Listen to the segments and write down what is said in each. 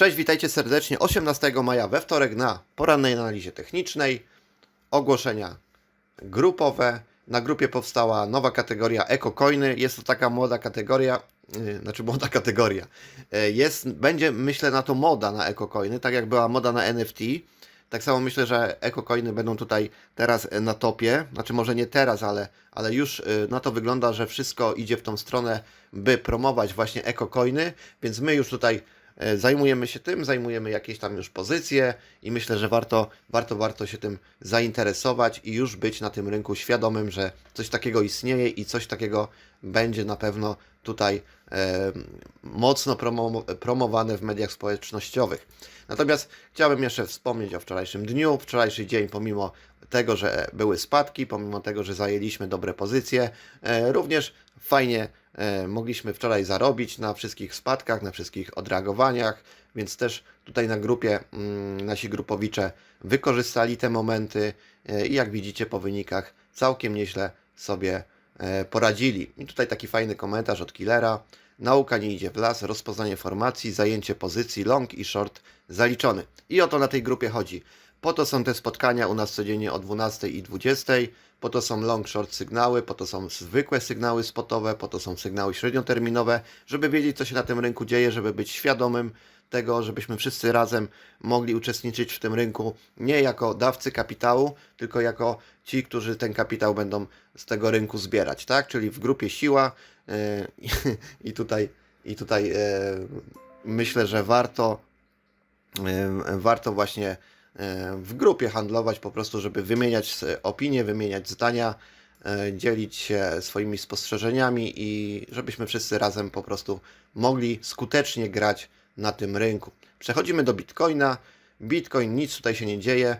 Cześć, witajcie serdecznie 18 maja we wtorek na porannej analizie technicznej. Ogłoszenia grupowe. Na grupie powstała nowa kategoria EcoCoiny. Jest to taka młoda kategoria, yy, znaczy młoda kategoria. Yy, Jest, będzie myślę na to moda na EcoCoiny, tak jak była moda na NFT. Tak samo myślę, że EcoCoiny będą tutaj teraz na topie. Znaczy może nie teraz, ale, ale już y, na to wygląda, że wszystko idzie w tą stronę, by promować właśnie EcoCoiny, więc my już tutaj zajmujemy się tym, zajmujemy jakieś tam już pozycje i myślę, że warto, warto, warto się tym zainteresować i już być na tym rynku świadomym, że coś takiego istnieje i coś takiego będzie na pewno tutaj e, mocno promo, promowane w mediach społecznościowych. Natomiast chciałbym jeszcze wspomnieć o wczorajszym dniu. Wczorajszy dzień, pomimo tego, że były spadki, pomimo tego, że zajęliśmy dobre pozycje, e, również fajnie e, mogliśmy wczoraj zarobić na wszystkich spadkach, na wszystkich odreagowaniach, więc też tutaj na grupie mm, nasi grupowicze wykorzystali te momenty e, i jak widzicie po wynikach całkiem nieźle sobie poradzili. I tutaj taki fajny komentarz od Killera. Nauka nie idzie w las, rozpoznanie formacji, zajęcie pozycji, long i short zaliczony. I o to na tej grupie chodzi. Po to są te spotkania u nas codziennie o 12 i 20. Po to są long short sygnały, po to są zwykłe sygnały spotowe, po to są sygnały średnioterminowe, żeby wiedzieć, co się na tym rynku dzieje, żeby być świadomym tego, żebyśmy wszyscy razem mogli uczestniczyć w tym rynku nie jako dawcy kapitału, tylko jako ci, którzy ten kapitał będą z tego rynku zbierać, tak? Czyli w grupie siła yy, i tutaj, i tutaj yy, myślę, że warto e, warto właśnie w grupie handlować po prostu, żeby wymieniać opinie, wymieniać zdania, e, dzielić się swoimi spostrzeżeniami i żebyśmy wszyscy razem po prostu mogli skutecznie grać na tym rynku. Przechodzimy do Bitcoina. Bitcoin, nic tutaj się nie dzieje.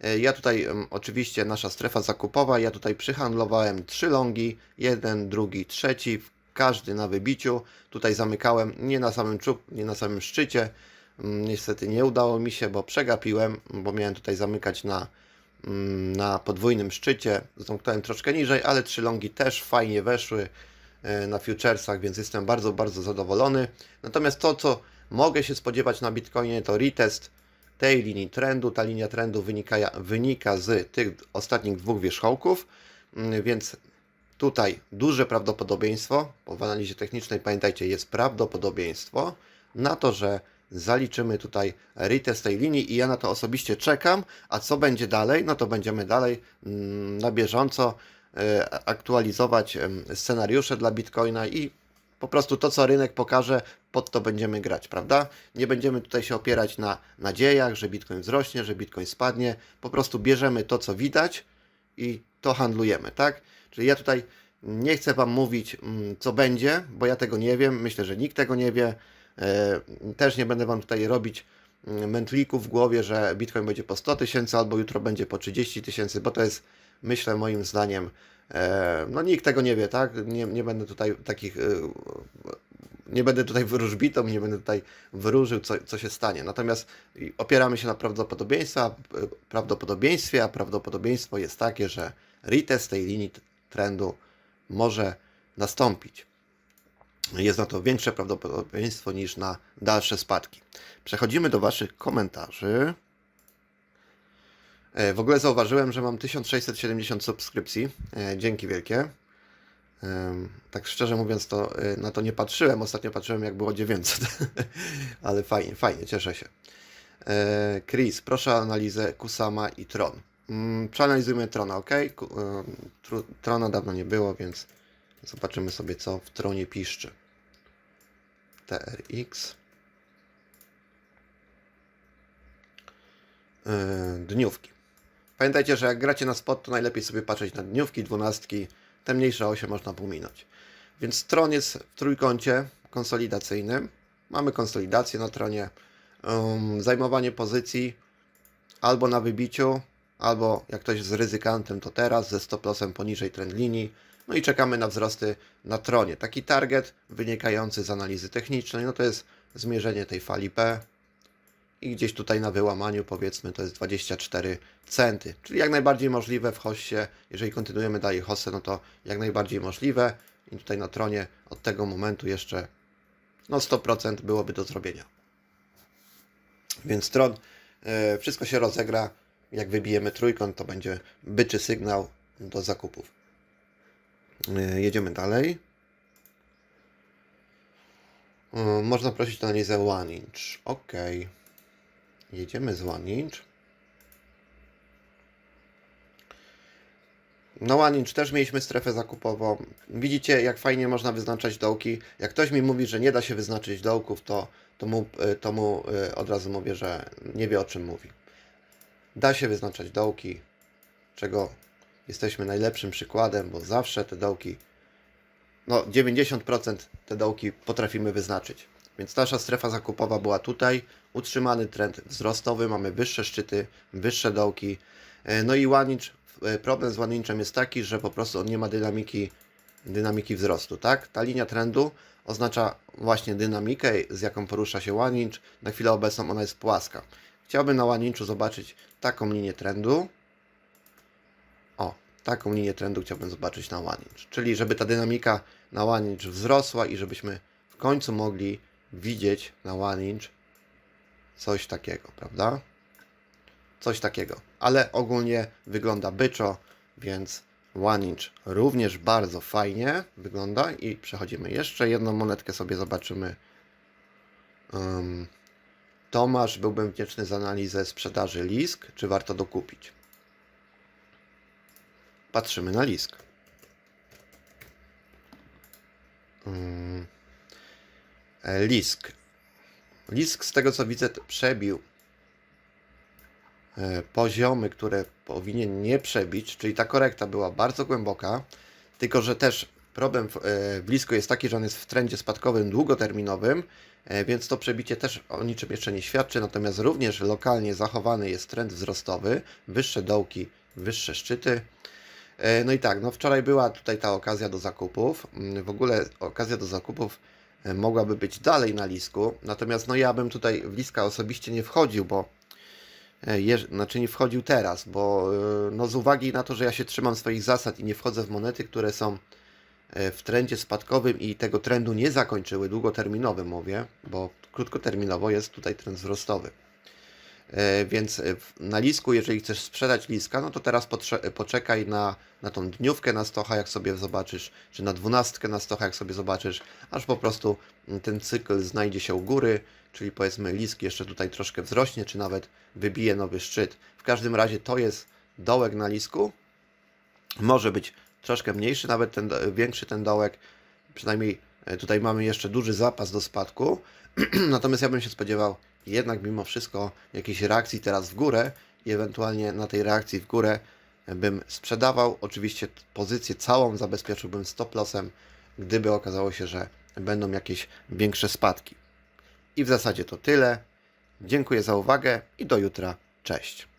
E, Ja tutaj oczywiście nasza strefa zakupowa, ja tutaj przyhandlowałem trzy longi, jeden, drugi, trzeci, każdy na wybiciu. Tutaj zamykałem nie na samym czub, nie na samym szczycie. Mm, Niestety nie udało mi się, bo przegapiłem, bo miałem tutaj zamykać na, mm, na podwójnym szczycie. Zamknąłem troszkę niżej, ale trzy longi też fajnie weszły e, na futuresach, więc jestem bardzo, bardzo zadowolony. Natomiast to, co mogę się spodziewać na Bitcoinie, to retest tej linii trendu. Ta linia trendu wynika, wynika z tych ostatnich dwóch wierzchołków, mm, więc tutaj duże prawdopodobieństwo, bo w analizie technicznej pamiętajcie, jest prawdopodobieństwo na to, że zaliczymy tutaj retest tej linii i ja na to osobiście czekam, a co będzie dalej, no to będziemy dalej mm, na bieżąco e, aktualizować scenariusze dla Bitcoina i po prostu to, co rynek pokaże, pod to będziemy grać, prawda? Nie będziemy tutaj się opierać na nadziejach, że Bitcoin wzrośnie, że Bitcoin spadnie. Po prostu bierzemy to, co widać i to handlujemy, tak? Czyli ja tutaj nie chcę Wam mówić, mm, co będzie, bo ja tego nie wiem. Myślę, że nikt tego nie wie. E, Też nie będę Wam tutaj robić mm, mętlików w głowie, że Bitcoin będzie po 100 tysięcy albo jutro będzie po 30 tysięcy, bo to jest, myślę, moim zdaniem, e, no nikt tego nie wie, tak? Nie, nie będę tutaj takich, e, nie będę tutaj wróżbitą, nie będę tutaj wróżył, co, co się stanie. Natomiast opieramy się na prawdopodobieństwa, prawdopodobieństwie, a prawdopodobieństwo jest takie, że retest tej linii trendu może nastąpić. Jest na to większe prawdopodobieństwo niż na dalsze spadki. Przechodzimy do Waszych komentarzy. E, W ogóle zauważyłem, że mam 1670 subskrypcji. E, Dzięki wielkie. Tak szczerze mówiąc, to e, na to nie patrzyłem. Ostatnio patrzyłem, jak było 900. Ale fajnie, fajnie, cieszę się. Chris, proszę o analizę Kusama i Tron. Mm, Przeanalizujmy Trona, ok? Trona dawno nie było, więc zobaczymy sobie, co w Tronie piszczy. TRX. E, Dniówki. Pamiętajcie, że jak gracie na spot, to najlepiej sobie patrzeć na dniówki, dwunastki, te mniejsze osie można pominąć. Więc tron jest w trójkącie konsolidacyjnym. Mamy konsolidację na tronie, um, zajmowanie pozycji albo na wybiciu, albo jak ktoś z ryzykantem, to teraz ze stop lossem poniżej trend linii. No i czekamy na wzrosty na tronie. Taki target wynikający z analizy technicznej, no to jest zmierzenie tej fali P, i gdzieś tutaj na wyłamaniu powiedzmy to jest 24 centy, czyli jak najbardziej możliwe w hoście, jeżeli kontynuujemy dalej hostę, no to jak najbardziej możliwe i tutaj na tronie od tego momentu jeszcze no 100% byłoby do zrobienia. Więc tron, e, wszystko się rozegra. Jak wybijemy trójkąt, to będzie byczy sygnał do zakupów. E, jedziemy dalej. E, można prosić o analizę one inch. Ok. Jedziemy z one inch. Na One Inch też mieliśmy strefę zakupową. Widzicie, jak fajnie można wyznaczać dołki. Jak ktoś mi mówi, że nie da się wyznaczyć dołków, to, to, mu, y, to mu od razu mówię, że nie wie o czym mówi. Da się wyznaczać dołki, czego jesteśmy najlepszym przykładem, bo zawsze te dołki, no 90% te dołki potrafimy wyznaczyć. Więc nasza strefa zakupowa była tutaj, utrzymany trend wzrostowy, mamy wyższe szczyty, wyższe dołki. E, No i Inch, e, problem z Inchem jest taki, że po prostu on nie ma dynamiki, dynamiki wzrostu, tak? Ta linia trendu oznacza właśnie dynamikę, z jaką porusza się Inch. Na chwilę obecną ona jest płaska. Chciałbym na Inchu zobaczyć taką linię trendu. Taką linię trendu chciałbym zobaczyć na Inch. Czyli żeby ta dynamika na Inch wzrosła i żebyśmy w końcu mogli widzieć na Inch coś takiego, prawda? Coś takiego. Ale ogólnie wygląda byczo, więc Inch również bardzo fajnie wygląda. I przechodzimy jeszcze jedną monetkę sobie zobaczymy. Um, Tomasz, byłbym wdzięczny za analizę sprzedaży Lisk. Czy warto dokupić? Patrzymy na Lisk. Mm. E, Lisk. Lisk z tego co widzę przebił e, poziomy, które powinien nie przebić, czyli ta korekta była bardzo głęboka, tylko że też problem w, e, blisko jest taki, że on jest w trendzie spadkowym długoterminowym, więc to przebicie też o niczym jeszcze nie świadczy, natomiast również lokalnie zachowany jest trend wzrostowy, wyższe dołki, wyższe szczyty. E, No i tak, no wczoraj była tutaj ta okazja do zakupów. Mm, W ogóle okazja do zakupów e, mogłaby być dalej na lisku, natomiast no ja bym tutaj w liska osobiście nie wchodził, bo e, znaczy nie wchodził teraz, bo no z uwagi na to, że ja się trzymam swoich zasad i nie wchodzę w monety, które są w trendzie spadkowym i tego trendu nie zakończyły, długoterminowy mówię, bo krótkoterminowo jest tutaj trend wzrostowy. E, Więc e, na lisku, jeżeli chcesz sprzedać liska, no to teraz potrze- poczekaj na, na tą dniówkę na stocha, jak sobie zobaczysz, czy na dwunastkę na stocha, jak sobie zobaczysz, aż po prostu mm, ten cykl znajdzie się u góry, czyli powiedzmy lisk jeszcze tutaj troszkę wzrośnie, czy nawet wybije nowy szczyt. W każdym razie to jest dołek na lisku. Może być troszkę mniejszy, nawet ten większy ten dołek. Przynajmniej e, tutaj mamy jeszcze duży zapas do spadku. Natomiast ja bym się spodziewał jednak mimo wszystko jakiejś reakcji teraz w górę i ewentualnie na tej reakcji w górę bym sprzedawał. Oczywiście pozycję całą zabezpieczyłbym stop lossem, gdyby okazało się, że będą jakieś większe spadki. I w zasadzie to tyle. Dziękuję za uwagę i do jutra. Cześć.